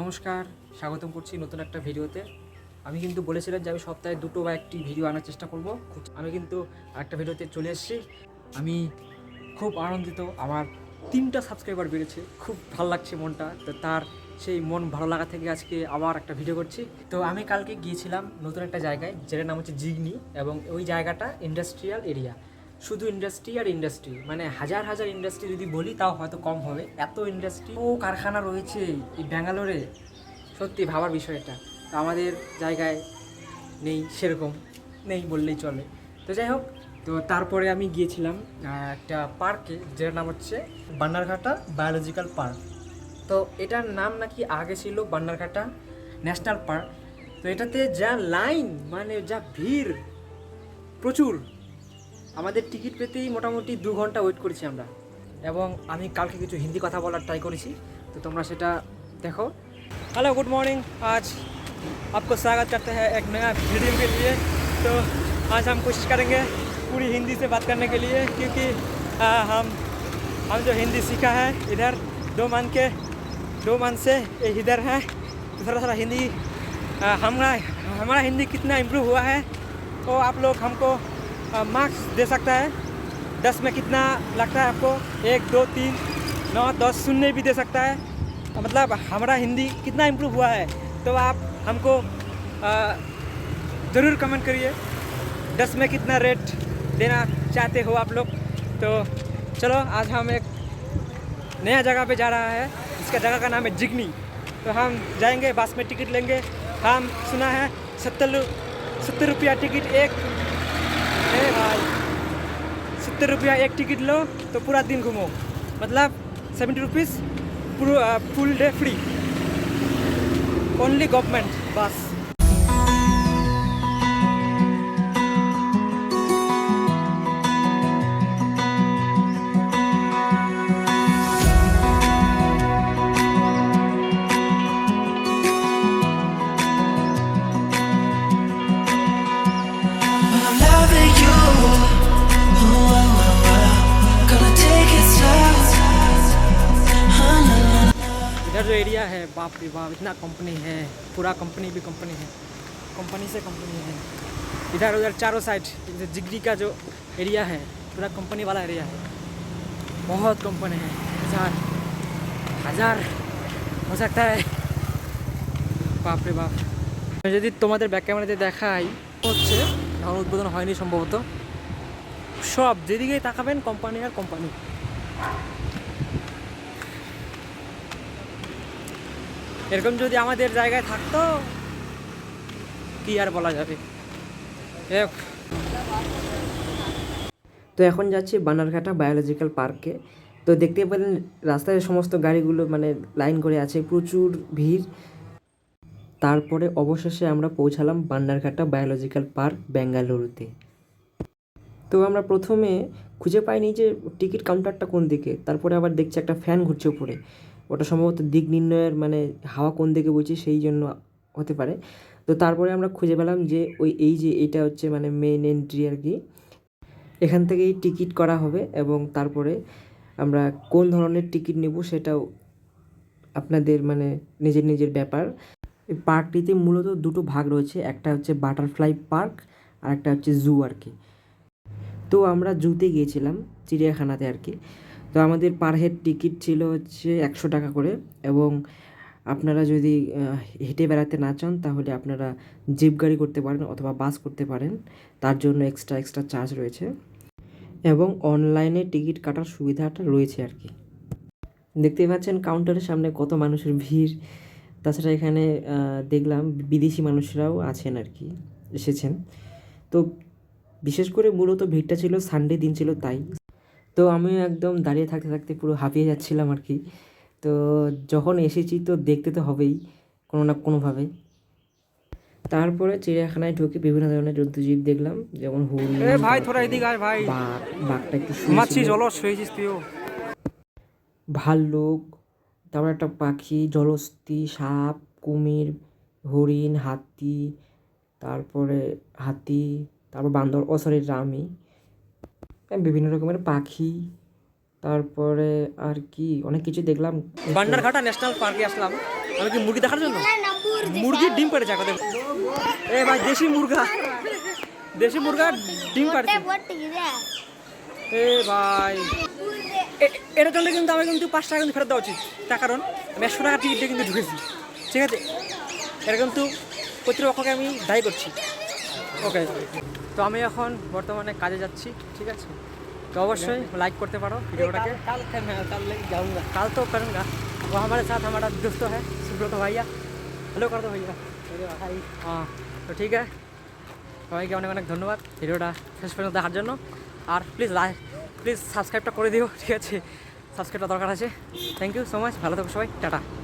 নমস্কার, স্বাগতম করছি নতুন একটা ভিডিওতে। আমি কিন্তু বলেছিলাম যে আমি সপ্তাহে দুটো বা একটি ভিডিও আনার চেষ্টা করব। আমি কিন্তু একটা ভিডিওতে চলে এসেছি। আমি খুব আনন্দিত, আমার তিনটা সাবস্ক্রাইবার বেড়েছে। খুব ভালো লাগছে মনটা। তো তার সেই মন ভালো লাগা থেকে আজকে আবার একটা ভিডিও করছি। তো আমি কালকে গিয়েছিলাম নতুন একটা জায়গায়, যেটার নাম হচ্ছে জিগনি এবং ওই জায়গাটা ইন্ডাস্ট্রিয়াল এরিয়া শুধু ইন্ডাস্ট্রি আর ইন্ডাস্ট্রি মানে হাজার হাজার ইন্ডাস্ট্রি যদি বলি, তাও হয়তো কম হবে। এত ইন্ডাস্ট্রি ও কারখানা রয়েছে এই ব্যাঙ্গালোরে। সত্যি ভাবার বিষয় এটা। তো আমাদের জায়গায় নেই, সেরকম নেই বললেই চলে। তো যাই হোক, তো তারপরে আমি গিয়েছিলাম একটা পার্কে যেটার নাম হচ্ছে বান্নারঘাটা বায়োলজিক্যাল পার্ক তো এটার নাম নাকি আগে ছিল বান্নারঘাটা ন্যাশনাল পার্ক তো এটাতে যা লাইন মানে যা ভিড়, প্রচুর। আমাদের টিকিট পেতেই মোটামুটি দু ঘন্টা ওয়েট করেছি আমরা এবং আমি কালকে কিছু হিন্দি কথা বলার ট্রাই করেছি তো তোমরা সেটা দেখো हेलो गुड मॉर्निंग आज आपको स्वागत करते हैं एक नया वीडियो के लिए तो आज हम कोशिश करेंगे पूरी हिंदी से बात करने के लिए क्योंकि आ, हम हम जो हिंदी सीखा है इधर दो मन के दो मन से ये इधर है तो थोड़ा थोड़ा हिंदी आ, हमारा हमारा हिंदी कितना इम्प्रूव हुआ है तो आप लोग हमको मार्क्स दे सकता है? दस में कितना लगता है आपको? एक, दो, तीन, नौ, दस, शून्य भी दे सकता है। मतलब हमारा हिंदी कितना इम्प्रूव हुआ है? तो आप हमको ज़रूर कमेंट करिए। दस में कितना रेट देना चाहते हो आप लोग? तो चलो, आज हम एक नया जगह पे जा रहा है। इसका जगह का नाम है जिगनी तो हम जाएँगे, बस में टिकट लेंगे। हम सुना है सत्तर सत्तर रुपया टिकट एक है भाई सत्तर रुपया एक टिकट लो तो पूरा दिन घूमो मतलब seventy rupees full day free only government bus इधर जो एरिया है बाप रे बाप इतना कंपनी है पूरा कंपनी भी कंपनी है कंपनी से कंपनी है इधर उधर चारों साइड इधर जिगरी का जो एरिया है पूरा कंपनी वाला एरिया है बहुत कंपनी है हजार हजार हो सकता है বাপ রে বাপ আমি যদি তোমাদের ব্যাক ক্যামেরাতে দেখাই হচ্ছে এখন উদ্বোধন হয়নি সম্ভবত সব যেদিকেই তাকাবেন কোম্পানি আর কোম্পানি এরকম যদি আমাদের জায়গায় থাকতো, কি আর বলা যাবে। তো এখন যাচ্ছি বানারঘাটা বায়োলজিক্যাল পার্কে। তো দেখতে পেলেন রাস্তায় সমস্ত গাড়িগুলো মানে লাইন করে আছে, প্রচুর ভিড়। তারপরে অবশেষে আমরা পৌঁছালাম বান্নারঘাটা বায়োলজিক্যাল পার্ক, বেঙ্গালুরুতে। তো আমরা প্রথমে খুঁজে পাইনি যে টিকিট কাউন্টারটা কোন দিকে, তারপরে আবার দেখছি একটা ফ্যান ঘুরছে উপরে। ওটা সম্ভবত দিক নির্ণয়ের মানে হাওয়া কোন দিকে বইছে সেই জন্য হতে পারে। তো তারপরে আমরা খুঁজে পেলাম যে ওই এই যে এটা হচ্ছে মানে মেন এন্ট্রি আর কি। এখান থেকেই টিকিট করা হবে এবং তারপরে আমরা কোন ধরনের টিকিট নেব সেটাও আপনাদের মানে নিজের নিজের ব্যাপার। এই পার্কটিতে মূলত দুটো ভাগ রয়েছে, একটা হচ্ছে বাটারফ্লাই পার্ক আর একটা হচ্ছে জু আর কি। তো আমরা জুতে গিয়েছিলাম, চিড়িয়াখানাতে আর কি। তো আমাদের পার হেড টিকিট ছিল হচ্ছে একশো টাকা করে এবং আপনারা যদি হেঁটে বেড়াতে না চান তাহলে আপনারা জিপ গাড়ি করতে পারেন অথবা বাস করতে পারেন। তার জন্য এক্সট্রা এক্সট্রা চার্জ রয়েছে এবং অনলাইনে টিকিট কাটার সুবিধাটা রয়েছে আর কি। দেখতেই পাচ্ছেন কাউন্টারের সামনে কত মানুষের ভিড়। তাছাড়া এখানে দেখলাম বিদেশি মানুষরাও আছেন আর কি, এসেছেন। তো বিশেষ করে মূলত ভিড়টা ছিল সানডে দিন ছিল তাই। তো আমিও একদম দাঁড়িয়ে থাকতে থাকতে পুরো হাঁপিয়ে যাচ্ছিলাম আর কি। তো যখন এসেছি তো দেখতে তো হবেই কোনো না কোনোভাবে। তারপরে চিড়িয়াখানায় ঢুকে বিভিন্ন ধরনের জন্তুজীব দেখলাম যেমন ভাই থোড়া এদিকে আয় ভাই। বাঘ বাঘটা একটু ঘুমাচ্ছি জলস হয়েছিস তুইও। ভাল্লুক তারপর একটা পাখি জলস্থি সাপ কুমির হরিণ হাতি তারপরে হাতি তারপর বান্দর ও সরি রামি। বিভিন্ন রকমের পাখি তারপরে আর কি অনেক কিছু দেখলাম। বান্ডারঘাটা ন্যাশনাল পার্কে আসলাম। আমি কি মুরগি দেখার জন্য? মুরগির ডিম পেড়েছে এখন এ ভাই দেশি মুরগা। দেশি মুরগা ডিম পাড়ছে এ ভাই। এ- এটার জন্য কিন্তু আমি কিন্তু পাঁচ টাকা কিন্তু ফেরত দেওয়া উচিত। তার কারণ আমি একশো টাকা টিকিট দিয়ে কিন্তু ঢুকেছি। ঠিক আছে? এটা কিন্তু কর্তৃপক্ষকে আমি দায়ী করছি। ওকে তো আমি এখন বর্তমানে কাজে যাচ্ছি ঠিক আছে তো অবশ্যই লাইক করতে পারো ভিডিওটাকে কাল কাল जाऊंगा কাল তো करूँगा वो हमारे साथ हमारा दोस्त है सुब्रत भैया हेलो कर दो भैया ভাই হ্যাঁ তো ঠিক আছে সবাইকে অনেক অনেক ধন্যবাদ ভিডিওটা শেষ পর্যন্ত দেখার জন্য আর প্লিজ লাইক প্লিজ সাবস্ক্রাইবটা করে দিও ঠিক আছে সাবস্ক্রাইবটা দরকার আছে থ্যাংক ইউ সো মাচ ভালো থাকো সবাই টাটা